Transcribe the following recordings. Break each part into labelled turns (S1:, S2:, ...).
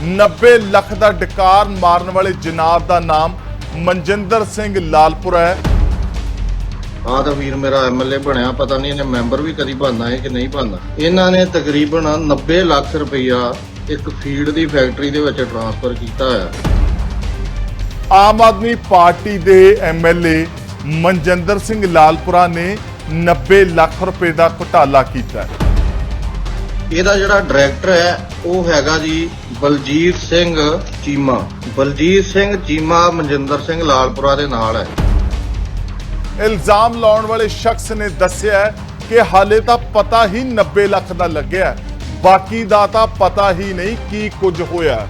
S1: 90 ਲੱਖ ਦਾ ਡਕਾਰ ਮਾਰਨ ਵਾਲੇ ਜਨਾਬ ਦਾ ਨਾਮ ਮਨਜਿੰਦਰ ਸਿੰਘ ਲਾਲਪੁਰਾ ਹੈ।
S2: ਆਹ ਤਾਂ ਵੀਰ ਮੇਰਾ ਐਮਐਲਏ ਬਣਿਆ ਪਤਾ ਨਹੀਂ ਇਹਨੇ ਮੈਂਬਰ ਵੀ ਕਦੀ ਬਣਨਾ ਹੈ ਕਿ ਨਹੀਂ ਬਣਨਾ। ਇਹਨਾਂ ਨੇ ਤਕਰੀਬਨ 90 ਲੱਖ ਰੁਪਈਆ ਇੱਕ ਫੀਡ ਦੀ ਫੈਕਟਰੀ ਦੇ ਵਿੱਚ ਟਰਾਂਸਫਰ ਕੀਤਾ ਹੈ
S1: ਆਮ ਆਦਮੀ ਪਾਰਟੀ ਦੇ ਐਮਐਲਏ ਮਨਜਿੰਦਰ ਸਿੰਘ ਲਾਲਪੁਰਾ ਨੇ 90 ਲੱਖ ਰੁਪਏ ਦਾ ਘੁਟਾਲਾ ਕੀਤਾ ਹੈ।
S2: ਇਹਦਾ ਜਿਹੜਾ ਡਾਇਰੈਕਟਰ ਹੈ ਉਹ ਹੈਗਾ ਜੀ ਬਲਜੀਤ ਸਿੰਘ ਚੀਮਾ। ਬਲਜੀਤ ਸਿੰਘ ਚੀਮਾ ਮਨਜਿੰਦਰ ਸਿੰਘ ਲਾਲਪੁਰਾ ਦੇ ਨਾਲ ਹੈ।
S1: ਇਲਜ਼ਾਮ ਲਾਉਣ ਵਾਲੇ ਸ਼ਖਸ ਨੇ ਦੱਸਿਆ ਕਿ ਹਾਲੇ ਤਾਂ ਪਤਾ ਹੀ 90 ਲੱਖ ਦਾ ਲੱਗਿਆ। ਬਾਕੀ ਦਾ ਤਾਂ ਪਤਾ ਹੀ ਨਹੀਂ ਕੀ ਕੁਝ ਹੋਇਆ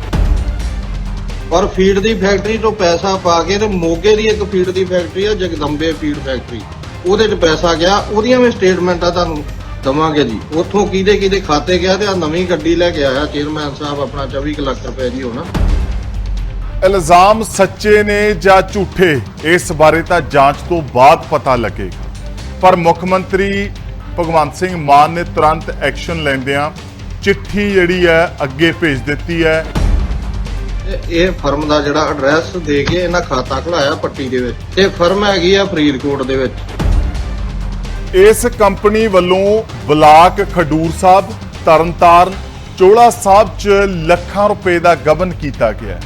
S2: ਪਰ ਫੀਡ ਦੀ ਫੈਕਟਰੀ ਤੋਂ ਪੈਸਾ ਪਾ ਕੇ ਤੇ ਮੋਗੇ ਦੀ ਇੱਕ ਫੀਡ ਦੀ ਫੈਕਟਰੀ ਆ ਜਗਦੰਬੇ ਫੀਡ ਫੈਕਟਰੀ। ਉਹਦੇ 'ਚ ਪੈਸਾ ਗਿਆ ਉਹਦੀਆਂ ਵੀ ਸਟੇਟਮੈਂਟਾਂ ਤੁਹਾਨੂੰ। ਦਵਾਂਗੇ ਜੀ। ਉੱਥੋਂ ਕਿਹਦੇ ਕਿਹਦੇ ਖਾਤੇ ਗਿਆ ਤੇ ਆ ਨਵੀਂ ਗੱਡੀ ਲੈ ਕੇ ਆਇਆ ਚੇਅਰਮੈਨ ਸਾਹਿਬ ਆਪਣਾ 24 ਕੁ ਲੱਖ ਰੁਪਏ ਦੀ ਹੋਣਾ।
S1: ਇਲਜ਼ਾਮ ਸੱਚੇ ਨੇ ਜਾਂ ਝੂਠੇ ਇਸ ਬਾਰੇ ਤਾਂ ਜਾਂਚ ਤੋਂ ਬਾਅਦ ਪਤਾ ਲੱਗੇਗਾ। ਪਰ ਮੁੱਖ ਮੰਤਰੀ ਭਗਵੰਤ ਸਿੰਘ ਮਾਨ ਨੇ ਤੁਰੰਤ ਐਕਸ਼ਨ ਲੈਂਦਿਆਂ ਚਿੱਠੀ ਜਿਹੜੀ ਹੈ ਅੱਗੇ ਭੇਜ ਦਿੱਤੀ ਹੈ।
S2: ਇਹ ਫਰਮ ਦਾ ਜਿਹੜਾ ਐਡਰੈਸ ਦੇ ਕੇ ਇਹਨਾਂ ਖਾਤਾ ਖੁਲਾਇਆ ਪੱਟੀ ਦੇ ਵਿੱਚ। ਤੇ ਫਰਮ ਹੈਗੀ ਆ ਫਰੀਦਕੋਟ ਦੇ ਵਿੱਚ।
S1: ਇਸ ਕੰਪਨੀ ਵੱਲੋਂ ਬਲਾਕ ਖਡੂਰ ਸਾਹਿਬ, ਤਰਨਤਾਰਨ ਚੋਲਾ ਸਾਹਿਬ 'ਚ ਲੱਖਾਂ ਰੁਪਏ ਦਾ ਗਬਨ ਕੀਤਾ ਗਿਆ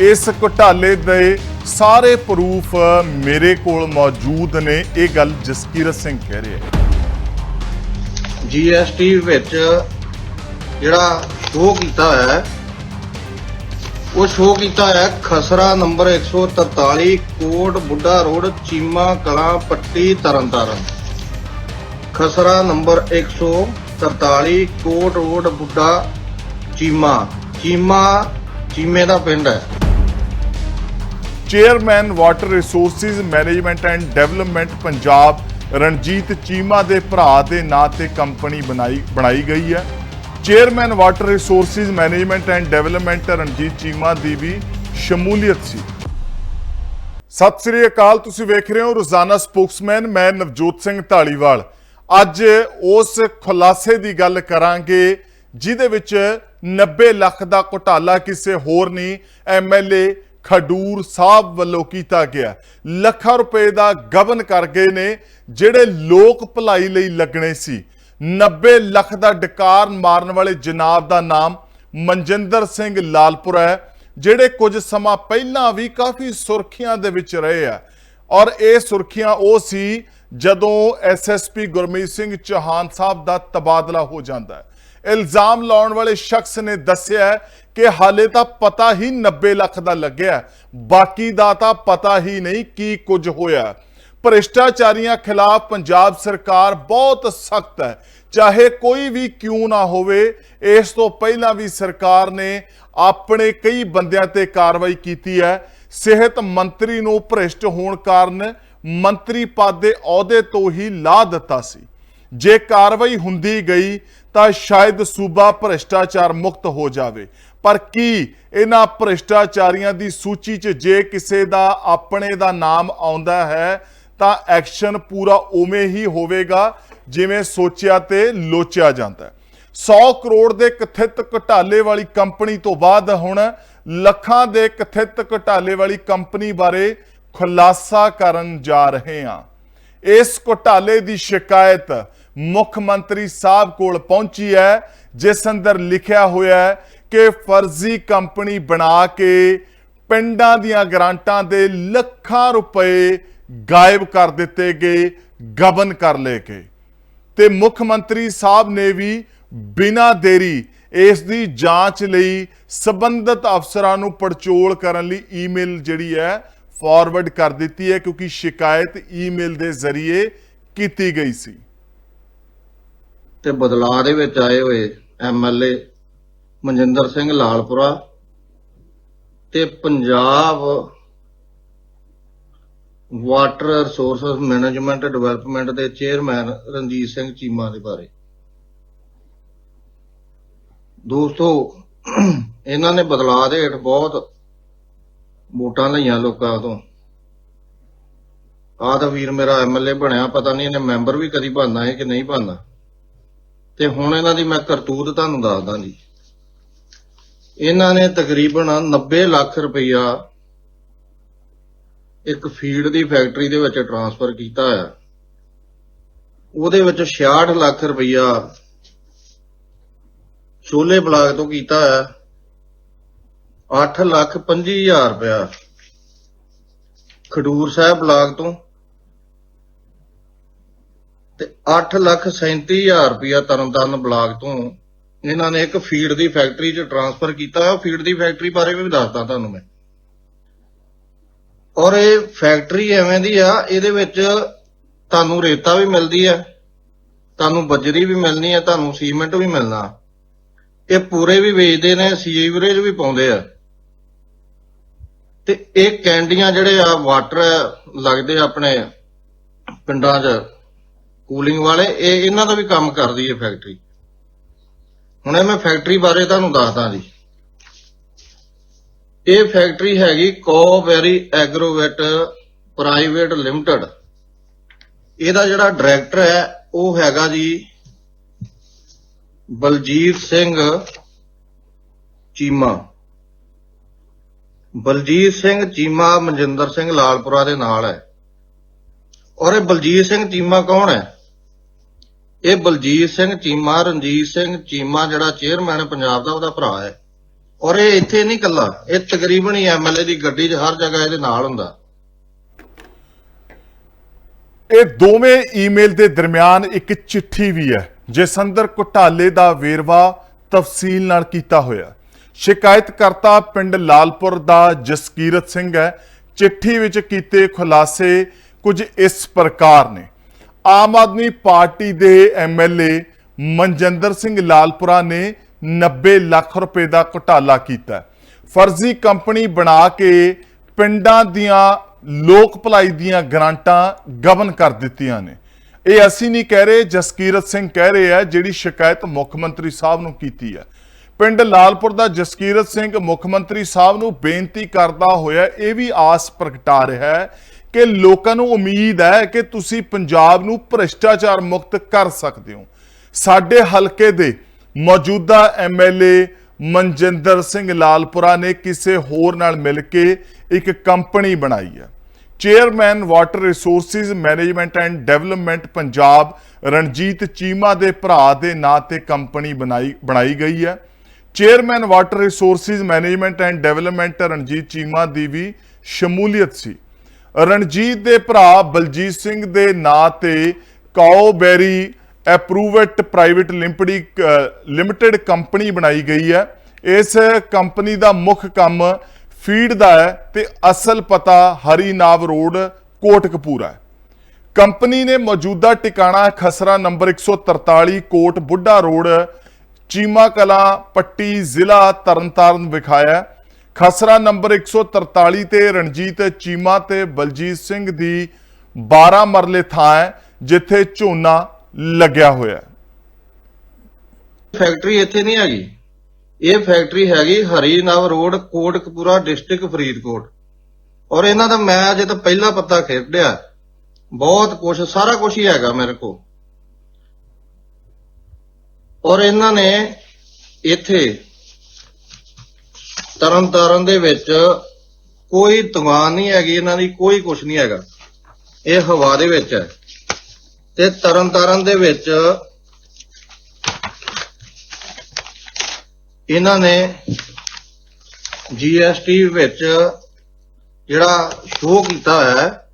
S1: ਇਸ ਘੁਟਾਲੇ ਦੇ ਸਾਰੇ ਪ੍ਰੂਫ ਮੇਰੇ ਕੋਲ ਮੌਜੂਦ ਨੇ, ਇਹ ਗੱਲ ਜਸਕੀਰਤ ਸਿੰਘ ਕਹਿ ਰਿਹਾ ਹੈ।
S2: ਜੀਐਸਟੀ ਵਿੱਚ ਜਿਹੜਾ ਸ਼ੋਅ ਕੀਤਾ ਹੋਇਆ ਹੈ, ਉਹ ਸ਼ੋਅ ਕੀਤਾ ਹੋਇਆ ਹੈ ਖਸਰਾ ਨੰਬਰ 143 ਕੋਟ ਬੁੱਢਾ ਰੋਡ, ਚੀਮਾ, ਕਲਾਂ, ਪੱਟੀ, ਤਰਨਤਾਰਨ। ਖਸਰਾ ਨੰਬਰ 143 ਕੋਟ ਰੋਡ ਬੁੱਢਾ ਚੀਮਾ। ਚੀਮਾ, ਚੀਮੇ ਦਾ ਪਿੰਡ ਹੈ।
S1: Chairman, water resources management and development Punjab Ranjit Cheema ਦੇ ਭਰਾ ਦੇ ਨਾਂ ਤੇ ਕੰਪਨੀ ਬਣਾਈ ਬਣਾਈ ਗਈ ਹੈ। Chairman, water resources management and development Ranjit Cheema ਦੀ ਵੀ ਸ਼ਮੂਲੀਅਤ ਸੀ। ਸਤਿ ਸ੍ਰੀ ਅਕਾਲ, ਤੁਸੀਂ ਵੇਖ ਰਹੇ ਹੋ ਰੋਜ਼ਾਨਾ ਸਪੋਕਸਮੈਨ, ਮੈਂ ਨਵਜੋਤ ਸਿੰਘ ਢਾਲੀਵਾਲ ਅੱਜ ਉਸ ਖੁਲਾਸੇ ਦੀ ਗੱਲ ਕਰਾਂਗੇ, ਜਿਹਦੇ ਵਿੱਚ 90 ਲੱਖ ਦਾ ਘੁਟਾਲਾ ਕਿਸੇ ਹੋਰ ਨਹੀਂ ਐਮਐਲਏ ਖਡੂਰ ਸਾਹਿਬ ਵੱਲੋਂ ਕੀਤਾ ਗਿਆ। ਲੱਖਾਂ ਰੁਪਏ ਦਾ ਗਬਨ ਕਰ ਗਏ ਨੇ, ਜਿਹੜੇ ਲੋਕ ਭਲਾਈ ਲਈ ਲੱਗਣੇ ਸੀ। 90 ਲੱਖ ਦਾ ਡਕਾਰ ਮਾਰਨ ਵਾਲੇ ਜਨਾਬ ਦਾ ਨਾਮ ਮਨਜਿੰਦਰ ਸਿੰਘ ਲਾਲਪੁਰਾ ਹੈ, ਜਿਹੜੇ ਕੁਝ ਸਮਾਂ ਪਹਿਲਾਂ ਵੀ ਕਾਫੀ ਸੁਰਖੀਆਂ ਦੇ ਵਿੱਚ ਰਹੇ ਆ। ਔਰ ਇਹ ਸੁਰਖੀਆਂ ਉਹ ਸੀ ਜਦੋਂ ਐਸਐਸਪੀ ਗੁਰਮੀਤ ਸਿੰਘ ਚੌਹਾਨ ਸਾਹਿਬ ਦਾ ਤਬਾਦਲਾ ਹੋ ਜਾਂਦਾ ਹੈ, ਇਲਜ਼ਾਮ ਲਾਉਣ ਵਾਲੇ ਸ਼ਖਸ ਨੇ ਦੱਸਿਆ ਕਿ ਹਾਲੇ ਤਾਂ ਪਤਾ ਹੀ 90 ਲੱਖ ਦਾ ਲੱਗਿਆ ਬਾਕੀ ਦਾ ਤਾਂ ਪਤਾ ਹੀ ਨਹੀਂ ਕੀ ਕੁਝ ਹੋਇਆ ਭ੍ਰਿਸ਼ਟਾਚਾਰੀਆਂ ਖਿਲਾਫ ਪੰਜਾਬ ਸਰਕਾਰ ਬਹੁਤ ਸਖਤ ਹੈ, ਚਾਹੇ ਕੋਈ ਵੀ ਕਿਉਂ ਨਾ ਹੋਵੇ, ਇਸ ਤੋਂ ਪਹਿਲਾਂ ਵੀ ਸਰਕਾਰ ਨੇ ਆਪਣੇ ਕਈ ਬੰਦਿਆਂ ਤੇ ਕਾਰਵਾਈ ਕੀਤੀ ਹੈ। ਸਿਹਤ ਮੰਤਰੀ ਨੂੰ ਭ੍ਰਿਸ਼ਟ ਹੋਣ ਕਾਰਨ ਮੰਤਰੀ ਪਦ ਦੇ ਅਹੁਦੇ ਤੋਂ ਹੀ ਲਾ ਦਿੱਤਾ ਸੀ। ਜੇ ਕਾਰਵਾਈ ਹੁੰਦੀ ਗਈ ਤਾਂ ਸ਼ਾਇਦ ਸੂਬਾ ਭ੍ਰਿਸ਼ਟਾਚਾਰ ਮੁਕਤ ਹੋ ਜਾਵੇ। ਪਰ ਕੀ ਇਹਨਾਂ ਭ੍ਰਿਸ਼ਟਾਚਾਰੀਆਂ ਦੀ ਸੂਚੀ 'ਚ ਜੇ ਕਿਸੇ ਦਾ ਆਪਣੇ ਦਾ ਨਾਮ ਆਉਂਦਾ ਹੈ, ਤਾਂ ਐਕਸ਼ਨ ਪੂਰਾ ਉਵੇਂ ਹੀ ਹੋਵੇਗਾ ਜਿਵੇਂ ਸੋਚਿਆ ਤੇ ਲੋਚਿਆ ਜਾਂਦਾ ਹੈ। 100 ਕਰੋੜ ਦੇ ਕਥਿਤ ਘੁਟਾਲੇ ਵਾਲੀ ਕੰਪਨੀ ਤੋਂ ਬਾਅਦ ਹੁਣ ਲੱਖਾਂ ਦੇ ਕਥਿਤ ਘੁਟਾਲੇ ਵਾਲੀ ਕੰਪਨੀ ਬਾਰੇ ਖੁਲਾਸਾ ਕਰਨ ਜਾ ਰਹੇ ਹਾਂ। ਇਸ ਘੁਟਾਲੇ ਦੀ ਸ਼ਿਕਾਇਤ ਮੁੱਖ ਮੰਤਰੀ ਸਾਹਿਬ ਕੋਲ ਪਹੁੰਚੀ ਹੈ, ਜਿਸ ਅੰਦਰ ਲਿਖਿਆ ਹੋਇਆ ਹੈ ਕਿ ਫਰਜ਼ੀ ਕੰਪਨੀ ਬਣਾ ਕੇ ਪਿੰਡਾਂ ਦੀਆਂ ਗ੍ਰਾਂਟਾਂ ਦੇ ਲੱਖਾਂ ਰੁਪਏ ਗਾਇਬ ਕਰ ਦਿੱਤੇ ਗਏ, ਗਬਨ ਕਰ ਲਏ ਗਏ। ਤੇ ਮੁੱਖ ਮੰਤਰੀ ਸਾਹਿਬ ਨੇ ਵੀ ਬਿਨਾਂ ਦੇਰੀ ਇਸ ਦੀ ਜਾਂਚ ਲਈ ਸਬੰਧਤ ਅਫਸਰਾਂ ਨੂੰ ਪੜਚੋਲ ਕਰਨ ਲਈ ਈਮੇਲ ਜਿਹੜੀ ਹੈ ਫਾਰਵਰਡ ਕਰ ਦਿੱਤੀ ਹੈ ਕਿਉਂਕਿ ਸ਼ਿਕਾਇਤ ਈਮੇਲ ਦੇ ਜ਼ਰੀਏ ਕੀਤੀ ਗਈ ਸੀ।
S2: ਤੇ ਬਦਲਾਅ ਦੇ ਵਿੱਚ ਆਏ ਹੋਏ ਐਮਐਲਏ ਮਨਜਿੰਦਰ ਸਿੰਘ ਲਾਲਪੁਰਾ ਤੇ Punjab water resources management development ਦੇ ਚੇਅਰਮੈਨ ਰਣਜੀਤ ਸਿੰਘ ਚੀਮਾ ਦੇ ਬਾਰੇ। ਦੋਸਤੋ, ਇਹਨਾਂ ਨੇ ਬਦਲਾਅ ਦੇ ਹੇਠ ਬਹੁਤ ਵੋਟਾਂ ਲਈਆਂ ਲੋਕਾਂ ਤੋਂ। ਆਹ ਤਾਂ ਵੀਰ ਮੇਰਾ ਐਮਐਲਏ ਬਣਿਆ, ਪਤਾ ਨਹੀਂ ਇਹਨੇ ਮੈਂਬਰ ਵੀ ਕਦੀ ਬਣਨਾ ਹੈ ਕਿ ਨਹੀਂ ਬਣਨਾ। ਤੇ ਹੁਣ ਇਹਨਾਂ ਦੀ ਮੈਂ ਕਰਤੂਤ ਤੁਹਾਨੂੰ ਦੱਸਦਾ ਜੀ। ਇਹਨਾਂ ਨੇ ਤਕਰੀਬਨ 90 ਲੱਖ ਰੁਪਈਆ ਇੱਕ ਫੀਡ ਦੀ ਫੈਕਟਰੀ ਦੇ ਵਿੱਚ ਟਰਾਂਸਫਰ ਕੀਤਾ ਹੈ ਉਹਦੇ ਵਿੱਚ 66 ਲੱਖ ਰੁਪਈਆ ਛੋਲੇ ਬਲਾਕ ਤੋਂ ਕੀਤਾ ਹੈ ਅੱਠ ਲੱਖ 25 ਹਜ਼ਾਰ ਰੁਪਇਆ। ਖਡੂਰ ਸਾਹਿਬ ਬਲਾਕ ਤੋਂ। ਤੇ 8 ਲੱਖ 37 ਹਜ਼ਾਰ ਰੁਪਇਆ ਤਰਨਤਾਰਨ ਬਲਾਕ ਤੋਂ। ਇਹਨਾਂ ਨੇ ਇੱਕ ਫੀਡ ਦੀ ਫੈਕਟਰੀ 'ਚ ਟਰਾਂਸਫਰ ਕੀਤਾ। ਫੀਡ ਦੀ ਫੈਕਟਰੀ ਬਾਰੇ ਵੀ ਦੱਸਦਾ ਤੁਹਾਨੂੰ ਮੈਂ। ਔਰ ਇਹ ਫੈਕਟਰੀ ਐਵੇਂ ਦੀ ਆ, ਇਹਦੇ ਵਿੱਚ ਤੁਹਾਨੂੰ ਰੇਤਾ ਵੀ ਮਿਲਦੀ ਹੈ ਤੁਹਾਨੂੰ ਬਜਰੀ ਵੀ ਮਿਲਣੀ ਹੈ ਤੁਹਾਨੂੰ ਸੀਮੈਂਟ ਵੀ ਮਿਲਣਾ। ਇਹ ਪੂਰੇ ਵੀ ਵੇਚਦੇ ਨੇ, ਸੀਵਰੇਜ ਵੀ ਪਾਉਂਦੇ ਆ। ਤੇ ਇਹ ਕੈਂਡੀਆਂ ਜਿਹੜੇ ਆ ਵਾਟਰ ਲੱਗਦੇ ਆ ਆਪਣੇ ਪਿੰਡਾਂ 'ਚ ਕੂਲਿੰਗ ਵਾਲੇ, ਇਹ ਇਹਨਾਂ ਦਾ ਵੀ ਕੰਮ ਕਰਦੀ ਹੈ ਫੈਕਟਰੀ ਹੁਣ ਇਹ ਮੈਂ ਫੈਕਟਰੀ ਬਾਰੇ ਤੁਹਾਨੂੰ ਦੱਸਦਾ ਜੀ। ਇਹ ਫੈਕਟਰੀ ਹੈਗੀ ਕੋਵੈਰੀ ਐਗਰੋਵੇਟ ਪ੍ਰਾਈਵੇਟ ਲਿਮਟਿਡ ਇਹਦਾ ਜਿਹੜਾ ਡਾਇਰੈਕਟਰ ਹੈ, ਉਹ ਹੈਗਾ ਜੀ ਬਲਜੀਤ ਸਿੰਘ ਚੀਮਾ। ਬਲਜੀਤ ਸਿੰਘ ਚੀਮਾ ਮਨਜਿੰਦਰ ਸਿੰਘ ਲਾਲਪੁਰਾ ਦੇ ਨਾਲ ਹੈ। ਔਰ ਇਹ ਬਲਜੀਤ ਸਿੰਘ ਚੀਮਾ ਕੌਣ ਹੈ? ਇਹ ਬਲਜੀਤ ਸਿੰਘ ਚੀਮਾ, ਰਣਜੀਤ ਸਿੰਘ ਚੀਮਾ ਜਿਹੜਾ ਚੇਅਰਮੈਨ ਪੰਜਾਬ ਦਾ, ਉਹਦਾ ਭਰਾ ਹੈ। ਔਰ ਇਹ ਇੱਥੇ ਨਹੀਂ ਕੱਲਾ ਇਹ ਤਕਰੀਬਨ ਹੀ ਐਮਐਲਏ ਦੀ ਗੱਡੀ 'ਚ ਹਰ ਜਗ੍ਹਾ ਇਹਦੇ ਨਾਲ ਹੁੰਦਾ।
S1: ਇਹ ਦੋਵੇਂ ਈਮੇਲ ਦੇ ਦਰਮਿਆਨ ਇੱਕ ਚਿੱਠੀ ਵੀ ਹੈ ਜਿਸ ਅੰਦਰ ਘੁਟਾਲੇ ਦਾ ਵੇਰਵਾ ਤਫਸੀਲ ਨਾਲ ਕੀਤਾ ਹੋਇਆ। ਸ਼ਿਕਾਇਤਕਰਤਾ ਪਿੰਡ ਲਾਲਪੁਰ ਦਾ ਜਸਕੀਰਤ ਸਿੰਘ ਹੈ। ਚਿੱਠੀ ਵਿੱਚ ਕੀਤੇ ਖੁਲਾਸੇ ਕੁਝ ਇਸ ਪ੍ਰਕਾਰ ਨੇ। ਆਮ ਆਦਮੀ ਪਾਰਟੀ ਦੇ ਐਮਐਲਏ ਮਨਜਿੰਦਰ ਸਿੰਘ ਲਾਲਪੁਰਾ ਨੇ 90 ਲੱਖ ਰੁਪਏ ਦਾ ਘੁਟਾਲਾ ਕੀਤਾ। ਫਰਜ਼ੀ ਕੰਪਨੀ ਬਣਾ ਕੇ ਪਿੰਡਾਂ ਦੀਆਂ ਲੋਕ ਭਲਾਈ ਦੀਆਂ ਗ੍ਰਾਂਟਾਂ ਗਵਨ ਕਰ ਦਿੱਤੀਆਂ ਨੇ। ਇਹ ਅਸੀਂ ਨਹੀਂ ਕਹਿ ਰਹੇ, ਜਸਕੀਰਤ ਸਿੰਘ ਕਹਿ ਰਹੇ ਆ, ਜਿਹੜੀ ਸ਼ਿਕਾਇਤ ਮੁੱਖ ਮੰਤਰੀ ਸਾਹਿਬ ਨੂੰ ਕੀਤੀ ਹੈ ਪਿੰਡ ਲਾਲਪੁਰ ਦਾ ਜਸਕੀਰਤ ਸਿੰਘ ਮੁੱਖ ਮੰਤਰੀ ਸਾਹਿਬ ਨੂੰ ਬੇਨਤੀ ਕਰਦਾ ਹੋਇਆ ਇਹ ਵੀ ਆਸ ਪ੍ਰਗਟਾ ਰਿਹਾ ਹੈ ਕਿ ਲੋਕਾਂ ਨੂੰ ਉਮੀਦ ਹੈ ਕਿ ਤੁਸੀਂ ਪੰਜਾਬ ਨੂੰ ਭ੍ਰਿਸ਼ਟਾਚਾਰ ਮੁਕਤ ਕਰ ਸਕਦੇ ਹੋ। ਸਾਡੇ ਹਲਕੇ ਦੇ ਮੌਜੂਦਾ ਐਮਐਲਏ ਮਨਜਿੰਦਰ ਸਿੰਘ ਲਾਲਪੁਰਾ ਨੇ ਕਿਸੇ ਹੋਰ ਨਾਲ ਮਿਲ ਕੇ ਇੱਕ ਕੰਪਨੀ ਬਣਾਈ ਹੈ। Chairman water resources management and development Punjab Ranjit Cheema ਦੇ ਭਰਾ ਦੇ ਨਾਂ ਤੇ ਕੰਪਨੀ ਬਣਾਈ ਬਣਾਈ ਗਈ ਹੈ। Chairman water resources management and development Ranjit Cheema ਦੀ ਵੀ ਸ਼ਮੂਲੀਅਤ ਸੀ। ਰਣਜੀਤ ਦੇ ਭਰਾ ਬਲਜੀਤ ਸਿੰਘ ਦੇ ਨਾਂ ਤੇ Cowberry approved private limited limited company ਬਣਾਈ ਗਈ ਹੈ। ਇਸ ਕੰਪਨੀ ਦਾ ਮੁੱਖ ਕੰਮ ਫੀਡ ਦਾ ਹੈ ਤੇ ਅਸਲ ਪਤਾ ਹਰੀਨਾਵ ਰੋਡ, ਕੋਟਕਪੂਰਾ ਹੈ। ਕੰਪਨੀ ਨੇ ਮੌਜੂਦਾ ਟਿਕਾਣਾ ਖਸਰਾ ਨੰਬਰ 143 ਕੋਟ ਬੁੱਢਾ ਰੋਡ ਚੀਮਾ ਕਲਾ, ਪੱਟੀ, ਜ਼ਿਲ੍ਹਾ ਤਰਨਤਾਰਨ ਵਿਖਾਇਆ ਹੈ। ਖਸਰਾ ਨੰਬਰ 143 ਤੇ ਰਣਜੀਤ ਚੀਮਾ ਤੇ ਬਲਜੀਤ ਸਿੰਘ ਦੀ 12 ਮਰਲੇ ਥਾਂ ਹੈ, ਜਿੱਥੇ ਝੋਨਾ ਲੱਗਿਆ ਹੋਇਆ
S2: ਫੈਕਟਰੀ ਇੱਥੇ ਨਹੀਂ ਹੈਗੀ। ਇਹ ਫੈਕਟਰੀ ਹੈਗੀ ਹਰੀਨਵ ਰੋਡ, ਕੋਟਕਪੂਰਾ ਡਿਸਟ੍ਰਿਕਟ ਫਰੀਦਕੋਟ। ਔਰ ਇਹਨਾਂ ਦਾ ਮੈਂ ਅਜੇ ਤਾਂ ਪਹਿਲਾ ਪੱਤਾ ਖੇਡਿਆ। ਬਹੁਤ ਕੁਝ ਸਾਰਾ ਕੁਝ ਹੀ ਹੈਗਾ ਮੇਰੇ ਕੋਲ। ਔਰ ਇਹਨਾਂ ਨੇ ਇੱਥੇ ਤਰਨਤਾਰਨ ਦੇ ਵਿੱਚ ਕੋਈ ਦੁਕਾਨ ਨਹੀਂ ਹੈਗੀ, ਇਹਨਾਂ ਦੀ ਕੋਈ ਕੁਝ ਨਹੀਂ ਹੈਗਾ। ਇਹ ਹਵਾ ਦੇ ਵਿੱਚ ਹੈ। ਤੇ ਤਰਨ ਤਾਰਨ ਦੇ ਵਿੱਚ ਇਹਨਾਂ ਨੇ ਜੀਐਸਟੀ ਵਿੱਚ ਜਿਹੜਾ ਸ਼ੋਅ ਕੀਤਾ ਹੋਇਆ ਹੈ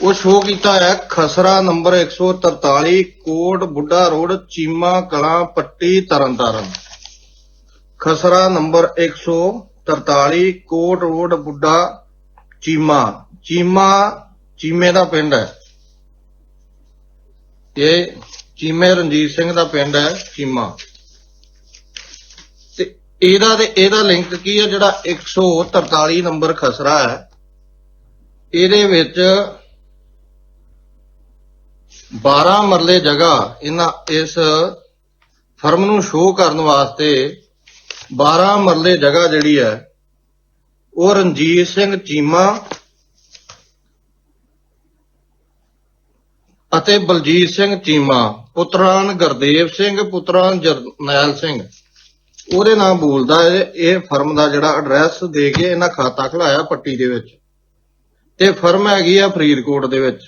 S2: ਉਹ ਸ਼ੋਅ ਕੀਤਾ ਹੈ ਖਸਰਾ ਨੰਬਰ 143 ਕੋਟ, ਬੁੱਢਾ ਰੋਡ, ਚੀਮਾ, ਕਲਾਂ, ਪੱਟੀ, ਤਰਨਤਾਰਨ। ਖਸਰਾ ਨੰਬਰ 143 ਕੋਟ ਰੋਡ, ਬੁੱਢਾ, ਚੀਮਾ। ਚੀਮਾ, ਚੀਮੇ ਦਾ ਪਿੰਡ ਹੈ। ਇਹ ਚੀਮੇ ਰਣਜੀਤ ਸਿੰਘ ਦਾ ਪਿੰਡ ਹੈ ਚੀਮਾ। ਤੇ ਇਹਦਾ ਤੇ ਇਹਦਾ ਲਿੰਕ ਕੀ ਹੈ ਜਿਹੜਾ 143 ਨੰਬਰ ਖਸਰਾ ਹੈ? ਇਹਦੇ ਵਿੱਚ 12 ਮਰਲੇ ਜਗ੍ਹਾ ਇਹਨਾਂ ਇਸ ਫਰਮ ਨੂੰ ਸ਼ੋਅ ਕਰਨ ਵਾਸਤੇ 12 ਮਰਲੇ ਜਗ੍ਹਾ ਜਿਹੜੀ ਹੈ, ਉਹ ਰਣਜੀਤ ਸਿੰਘ ਚੀਮਾ ਅਤੇ ਬਲਜੀਤ ਸਿੰਘ ਚੀਮਾ, ਪੁੱਤਰਾਨ ਗੁਰਦੇਵ ਸਿੰਘ, ਪੁੱਤਰਾਨ ਜਰਨੈਲ ਸਿੰਘ। ਉਹਦੇ ਨਾਲ ਬੋਲਦਾ ਇਹ ਫਰਮ ਦਾ ਜਿਹੜਾ ਐਡਰੈਸ ਦੇ ਕੇ ਇਹਨਾਂ ਖਾਤਾ ਖੁਲਾਇਆ ਪੱਟੀ ਦੇ ਵਿੱਚ। ਤੇ ਫਰਮ ਹੈਗੀ ਆ ਫਰੀਦਕੋਟ ਦੇ ਵਿੱਚ।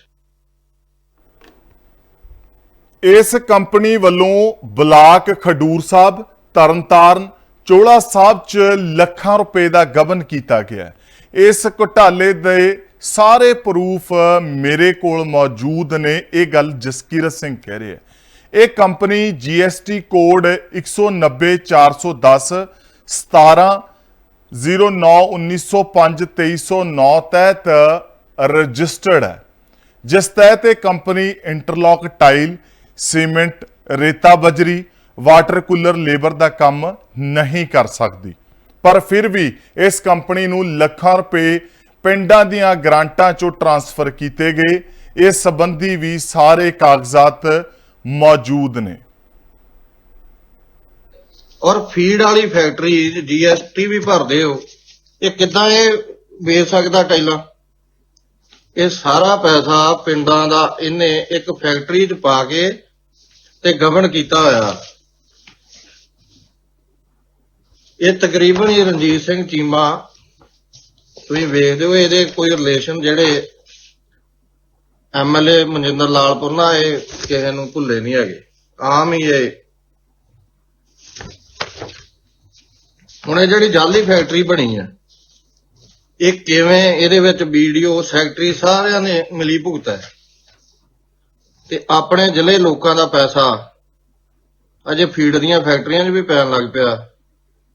S1: ਇਸ ਕੰਪਨੀ ਵੱਲੋਂ ਬਲਾਕ ਖਡੂਰ ਸਾਹਿਬ, ਤਰਨਤਾਰਨ ਚੋਲਾ ਸਾਹਿਬ 'ਚ ਲੱਖਾਂ ਰੁਪਏ ਦਾ ਗਬਨ ਕੀਤਾ ਗਿਆ ਇਸ ਘੁਟਾਲੇ ਦੇ ਸਾਰੇ ਪ੍ਰੂਫ ਮੇਰੇ ਕੋਲ ਮੌਜੂਦ ਨੇ, ਇਹ ਗੱਲ ਜਸਕੀਰਤ ਸਿੰਘ ਕਹਿ ਰਿਹਾ ਹੈ। ਇਹ ਕੰਪਨੀ GST ਕੋਡ 190410 17 09-1905-2309 ਤਹਿਤ ਰਜਿਸਟਰਡ ਹੈ। ਜਿਸ ਤਹਿਤ ਇਹ ਕੰਪਨੀ ਇੰਟਰਲੌਕ ਟਾਈਲ ਸੀਮੈਂਟ, ਰੇਤਾ ਬਜਰੀ, ਵਾਟਰ ਕੂਲਰ ਲੇਬਰ ਦਾ ਕੰਮ ਨਹੀਂ ਕਰ ਸਕਦੀ। ਪਰ ਫਿਰ ਵੀ ਇਸ ਕੰਪਨੀ ਨੂੰ ਲੱਖਾਂ ਰੁਪਏ ਪਿੰਡਾਂ ਦੀਆਂ ਗ੍ਰਾਂਟਾਂ ਚੋਂ ਟਰਾਂਸਫਰ ਕੀਤੇ ਗਏ। ਇਸ ਸੰਬੰਧੀ ਵੀ ਸਾਰੇ ਕਾਗਜ਼ਾਤ ਮੌਜੂਦ ਨੇ।
S2: ਔਰ ਫੀਡ ਵਾਲੀ ਫੈਕਟਰੀ ਜੀਐਸਟੀ ਵੀ ਭਰਦੇ ਹੋ, ਇਹ ਕਿੱਦਾਂ ਇਹ ਵੇਚ ਸਕਦਾ ਟਾਈਲਾਂ ਇਹ ਸਾਰਾ ਪੈਸਾ ਪਿੰਡਾਂ ਦਾ ਇਹਨੇ ਇੱਕ ਫੈਕਟਰੀ 'ਚ ਪਾ ਕੇ ਤੇ ਗਵਨ ਕੀਤਾ ਹੋਇਆ। ਇਹ ਤਕਰੀਬਨ ਹੀ ਰਣਜੀਤ ਸਿੰਘ ਚੀਮਾ, ਤੁਸੀਂ ਵੇਖਦੇ ਹੋ ਇਹਦੇ ਕੋਈ ਰਿਲੇਸ਼ਨ ਜਿਹੜੇ ਐਮਐਲਏ ਮਨਜਿੰਦਰ ਲਾਲਪੁਰ ਨਾਲ ਇਹ ਕਿਸੇ ਨੂੰ ਭੁੱਲੇ ਨਹੀਂ ਹੈਗੇ। ਆਮ ਹੀ ਇਹ। ਹੁਣ ਇਹ ਜਿਹੜੀ ਜਾਲੀ ਫੈਕਟਰੀ ਬਣੀ ਹੈ, ਇਹ ਕਿਵੇਂ ਇਹਦੇ ਵਿੱਚ ਵੀਡੀਓ, ਸੈਕਟਰੀ ਸਾਰਿਆਂ ਨੇ ਮਿਲੀ ਭੁਗਤ ਹੈ। ਤੇ ਆਪਣੇ ਜ਼ਿਲ੍ਹੇ ਲੋਕਾਂ ਦਾ ਪੈਸਾ ਅਜੇ ਫੀਡ ਦੀਆਂ ਫੈਕਟਰੀਆਂ 'ਚ ਵੀ ਪੈਣ ਲੱਗ ਪਿਆ।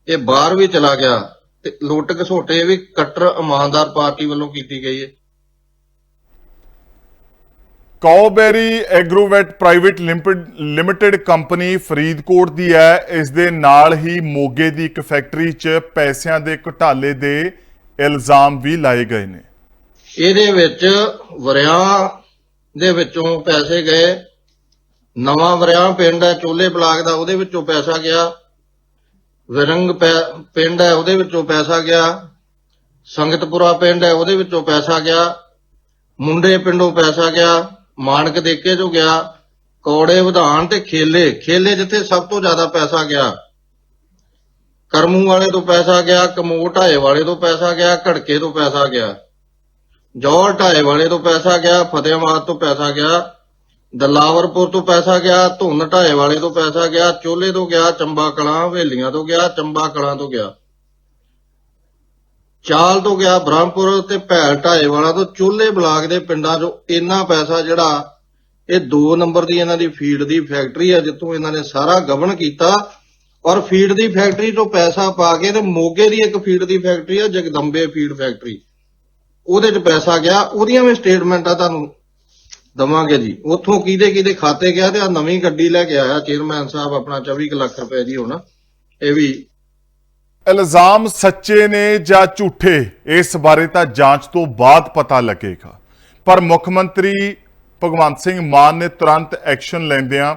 S2: ਇਹ ਬਾਹਰ ਵੀ ਚਲਾ ਗਿਆ ਤੇ ਲੁੱਟ ਘਸੋਟੇ ਵੀ ਕੱਟਰ ਇਮਾਨਦਾਰ ਪਾਰਟੀ ਵੱਲੋਂ ਕੀਤੀ ਗਈ ਹੈ।
S1: Cowberry Agrovet private limited company Faridkot ਦੀ ਹੈ। ਇਸ ਦੇ ਨਾਲ ਹੀ ਮੋਗੇ ਦੀ ਇੱਕ ਫੈਕਟਰੀ 'ਚ ਪੈਸਿਆਂ ਦੇ ਘੁਟਾਲੇ ਦੇ ਇਲਜ਼ਾਮ ਵੀ ਲਾਏ ਗਏ ਨੇ।
S2: ਇਹਦੇ ਵਿੱਚ ਵਰਿਆਂ ਦੇ ਵਿੱਚੋਂ ਪੈਸੇ ਗਏ। ਨਵਾਂ ਵਰਿਆ ਪਿੰਡ ਹੈ, ਚੋਲੇ ਬਲਾਕ ਦਾ, ਉਹਦੇ ਵਿੱਚੋਂ ਪੈਸਾ ਗਿਆ। ਵਿਰੰਗ ਪੈ- ਪਿੰਡ ਹੈ, ਉਹਦੇ ਵਿੱਚੋਂ ਪੈਸਾ ਗਿਆ। ਸੰਗਤਪੁਰਾ ਪਿੰਡ ਹੈ, ਉਹਦੇ ਵਿੱਚੋਂ ਪੈਸਾ ਗਿਆ। ਮੁੰਡੇ ਪਿੰਡੋਂ ਪੈਸਾ ਗਿਆ। ਮਾਨਕ ਦੇਕੇ ਜੋ ਗਿਆ। ਕੌੜੇ ਵਿਧਾਨ ਤੇ ਖੇਲੇ। ਖੇਲੇ ਜਿੱਥੇ ਸਭ ਤੋਂ ਜ਼ਿਆਦਾ ਪੈਸਾ ਗਿਆ। ਕਰਮੂ ਵਾਲੇ ਤੋਂ ਪੈਸਾ ਗਿਆ, ਕਮੋਟ ਢਾਏ ਵਾਲੇ ਤੋਂ ਪੈਸਾ ਗਿਆ, ਘੜਕੇ ਤੋਂ ਪੈਸਾ ਗਿਆ। ਜੌਲ ਢਾਏ ਵਾਲੇ ਤੋਂ ਪੈਸਾ ਗਿਆ ਫਤਿਆਬਾਦ ਤੋਂ ਪੈਸਾ ਗਿਆ, ਦਲਾਵਰਪੁਰ ਤੋਂ ਪੈਸਾ ਗਿਆ, ਧੁੰਨ ਢਾਏ ਵਾਲੇ ਤੋਂ ਪੈਸਾ ਗਿਆ, ਚੋਲੇ ਤੋਂ ਗਿਆ, ਚੰਬਾ ਕਲਾਂ ਹਵੇਲੀਆਂ ਤੋਂ ਗਿਆ, ਚੰਬਾ ਕਲਾਂ ਤੋਂ ਗਿਆ। ਚਾਲ ਤੋਂ ਗਿਆ ਬ੍ਰਹਮਪੁਰ ਤੇ ਭੈਲ ਢਾਏ ਵਾਲਾ ਤੋਂ ਚੋਲੇ ਬਲਾਕ ਦੇ ਪਿੰਡਾਂ 'ਚੋਂ ਇੰਨਾ ਪੈਸਾ ਜਿਹੜਾ ਇਹ 2 ਨੰਬਰ ਦੀ ਇਹਨਾਂ ਦੀ ਫੀਡ ਦੀ ਫੈਕਟਰੀ ਹੈ ਜਿੱਥੋਂ ਇਹਨਾਂ ਨੇ ਸਾਰਾ ਗਵਨ ਕੀਤਾ ਔਰ ਫੀਡ ਦੀ ਫੈਕਟਰੀ ਤੋਂ ਪੈਸਾ ਪਾ ਕੇ ਤੇ ਮੋਗੇ ਦੀ ਇੱਕ ਫੀਡ ਦੀ ਫੈਕਟਰੀ ਹੈ ਜਗਦੰਬੇ ਫੀਡ ਫੈਕਟਰੀ। ਉਹਦੇ 'ਚ ਪੈਸਾ ਗਿਆ, ਉਹਦੀਆਂ ਵੀ ਸਟੇਟਮੈਂਟਾਂ ਤੁਹਾਨੂੰ ਦਵਾਂਗੇ ਜੀ। ਉੱਥੋਂ ਕਿਹਦੇ ਕਿਹਦੇ ਖਾਤੇ ਗਿਆ ਤੇ ਆ ਨਵੀਂ ਗੱਡੀ ਲੈ ਕੇ ਆਇਆ ਚੇਅਰਮੈਨ ਸਾਹਿਬ ਆਪਣਾ 24 ਲੱਖ ਰੁਪਏ ਦੀ ਹੁਣ। ਇਹ ਵੀ
S1: ਇਲਜ਼ਾਮ ਸੱਚੇ ਨੇ ਜਾਂ ਝੂਠੇ, ਇਸ ਬਾਰੇ ਤਾਂ ਜਾਂਚ ਤੋਂ ਬਾਅਦ ਪਤਾ ਲੱਗੇਗਾ। ਪਰ ਮੁੱਖ ਮੰਤਰੀ ਭਗਵੰਤ ਸਿੰਘ ਮਾਨ ਨੇ ਤੁਰੰਤ ਐਕਸ਼ਨ ਲੈਂਦਿਆਂ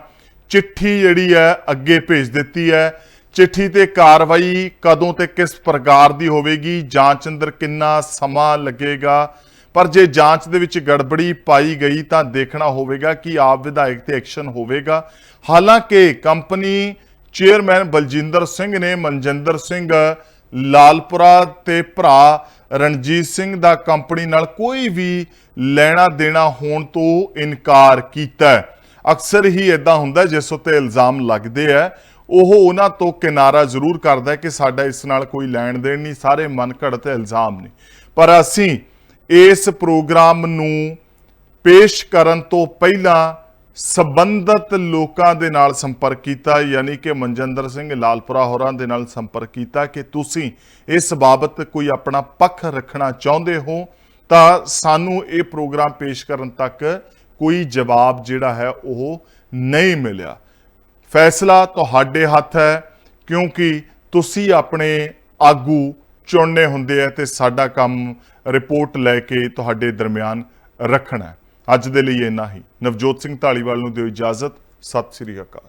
S1: ਚਿੱਠੀ ਜਿਹੜੀ ਹੈ ਅੱਗੇ ਭੇਜ ਦਿੱਤੀ ਹੈ। ਚਿੱਠੀ ਤੇ ਕਾਰਵਾਈ ਕਦੋਂ ਤੇ ਕਿਸ ਪ੍ਰਕਾਰ ਦੀ ਹੋਵੇਗੀ, ਜਾਂਚ ਅੰਦਰ ਕਿੰਨਾ ਸਮਾਂ ਲੱਗੇਗਾ? ਪਰ ਜੇ ਜਾਂਚ ਦੇ ਵਿੱਚ ਗੜਬੜੀ ਪਾਈ ਗਈ ਤਾਂ ਦੇਖਣਾ ਹੋਵੇਗਾ ਕਿ ਆਪ ਵਿਧਾਇਕ ਤੇ ਐਕਸ਼ਨ ਹੋਵੇਗਾ। ਹਾਲਾਂਕਿ ਕੰਪਨੀ ਚੇਅਰਮੈਨ ਬਲਜਿੰਦਰ ਸਿੰਘ ਨੇ ਮਨਜਿੰਦਰ ਸਿੰਘ, ਲਾਲਪੁਰਾ ਤੇ ਭਰਾ ਰਣਜੀਤ ਸਿੰਘ ਦਾ ਕੰਪਨੀ ਨਾਲ ਕੋਈ ਵੀ ਲੈਣਾ ਦੇਣਾ ਹੋਣ ਤੋਂ ਇਨਕਾਰ ਕੀਤਾ ਹੈ। ਅਕਸਰ ਹੀ ਇਦਾਂ ਹੁੰਦਾ ਜਿਸ ਉੱਤੇ ਇਲਜ਼ਾਮ ਲੱਗਦੇ ਆ ਉਹ ਉਹਨਾਂ ਤੋਂ ਕਿਨਾਰਾ ਜ਼ਰੂਰ ਕਰਦਾ ਹੈ ਕਿ ਸਾਡਾ ਇਸ ਨਾਲ ਕੋਈ ਲੈਣ ਦੇਣ ਨਹੀਂ, ਸਾਰੇ ਮਨ ਘੜਤ ਇਲਜ਼ਾਮ ਨੇ। ਪਰ ਅਸੀਂ ਇਸ ਪ੍ਰੋਗਰਾਮ ਨੂੰ ਪੇਸ਼ ਕਰਨ ਤੋਂ ਪਹਿਲਾਂ ਸੰਬੰਧਤ ਲੋਕਾਂ ਦੇ ਨਾਲ ਸੰਪਰਕ ਕੀਤਾ, ਯਾਨੀ ਕਿ ਮਨਜਿੰਦਰ ਸਿੰਘ ਲਾਲਪੁਰਾ ਹੋਰਾਂ ਦੇ ਨਾਲ ਸੰਪਰਕ ਕੀਤਾ ਕਿ ਤੁਸੀਂ ਇਸ ਬਾਬਤ ਕੋਈ ਆਪਣਾ ਪੱਖ ਰੱਖਣਾ ਚਾਹੁੰਦੇ ਹੋ ਤਾਂ ਸਾਨੂੰ ਇਹ ਪ੍ਰੋਗਰਾਮ ਪੇਸ਼ ਕਰਨ ਤੱਕ ਕੋਈ ਜਵਾਬ ਜਿਹੜਾ ਹੈ ਉਹ ਨਹੀਂ ਮਿਲਿਆ। ਫੈਸਲਾ ਤੁਹਾਡੇ ਹੱਥ ਹੈ, ਕਿਉਂਕਿ ਤੁਸੀਂ ਆਪਣੇ ਆਗੂ ਚੁਣਨੇ ਹੁੰਦੇ ਆ ਤੇ ਸਾਡਾ ਕੰਮ ਰਿਪੋਰਟ ਲੈ ਕੇ ਤੁਹਾਡੇ ਦਰਮਿਆਨ ਰੱਖਣਾ ਅੱਜ ਦੇ ਲਈ ਇੰਨਾ ਹੀ। ਨਵਜੋਤ ਸਿੰਘ ਢਾਲੀਵਾਲ ਨੂੰ ਦਿਓ ਇਜਾਜ਼ਤ। ਸਤਿ ਸ੍ਰੀ ਅਕਾਲ।